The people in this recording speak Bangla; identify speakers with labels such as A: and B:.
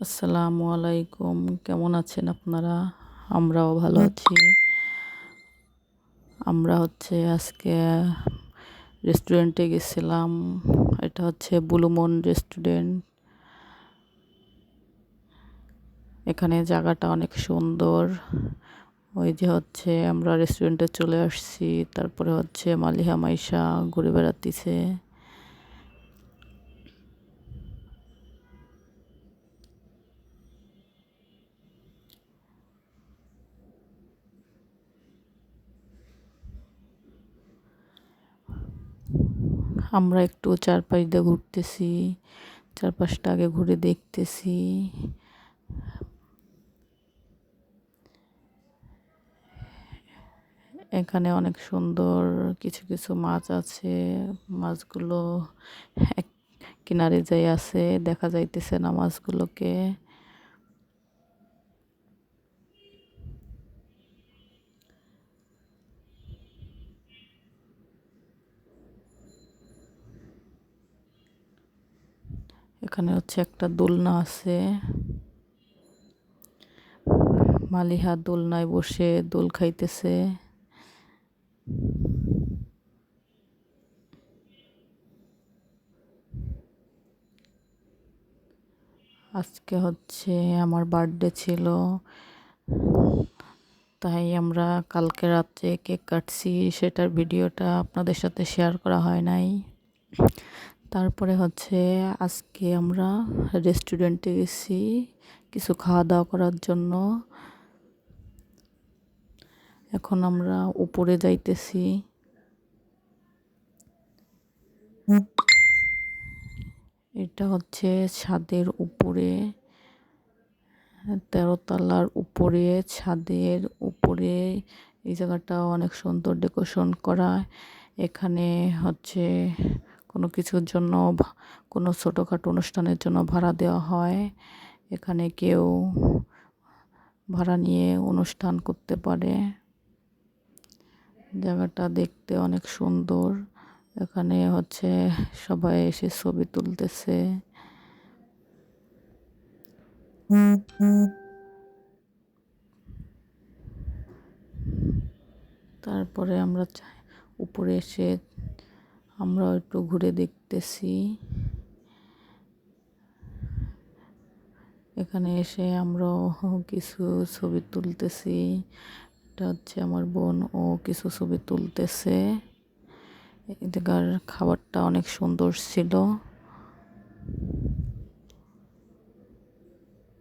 A: আসসালামু আলাইকুম। কেমন আছেন আপনারা? আমরাও ভালো আছি। আমরা হচ্ছে আজকে রেস্টুরেন্টে গেছিলাম। এটা হচ্ছে বুলুমন রেস্টুরেন্ট এখানে জায়গাটা অনেক সুন্দর। ওই যে হচ্ছে আমরা রেস্টুরেন্টে চলে আসছি। তারপরে হচ্ছে মালিহা মাইশা ঘুরে বেড়াতিছে। আমরা একটু চারপাশ দিয়ে ঘুরতেছি, চারপাশটা আগে ঘুরে দেখতেছি। এখানে অনেক সুন্দর কিছু কিছু মাছ আছে, মাছগুলো এক কিনারে যাই আছে, দেখা যাইতেছে না মাছগুলোকে। এখানে হচ্ছে একটা দোলনা আছে। মালিহা দোলনায় বসে দোল খাইতেছে। আজকে হচ্ছে আমার বার্থডে ছিল, তাই আমরা কালকে রাত্রে কেক কাটছি, সেটার ভিডিওটা আপনাদের সাথে শেয়ার করা হয় নাই। তারপরে হচ্ছে আজকে আমরা রেস্টুরেন্টে গেছি, কিছু খাওয়া দাওয়া করার জন্য। এখন আমরা উপরে যাইতেছি। এটা হচ্ছে ছাদের উপরে, তেরোতলার উপরে, ছাদের উপরে। এই জায়গাটা অনেক সুন্দর ডেকোরেশন করা। এখানে হচ্ছে কোনো কিছুর জন্য কোনো ছোটোখাটো অনুষ্ঠানের জন্য ভাড়া দেওয়া হয়। এখানে কেউ ভাড়া নিয়ে অনুষ্ঠান করতে পারে। জায়গাটা দেখতে অনেক সুন্দর। এখানে হচ্ছে সবাই এসে ছবি তুলতেছে। তারপরে আমরা উপরে এসে আমরা একটু ঘুরে দেখতেছি। এখানে এসে আমরাও কিছু ছবি তুলতেছি। এটা হচ্ছে আমার বোন, ও কিছু ছবি তুলতেছে। এদিকার খাবারটা অনেক সুন্দর ছিল।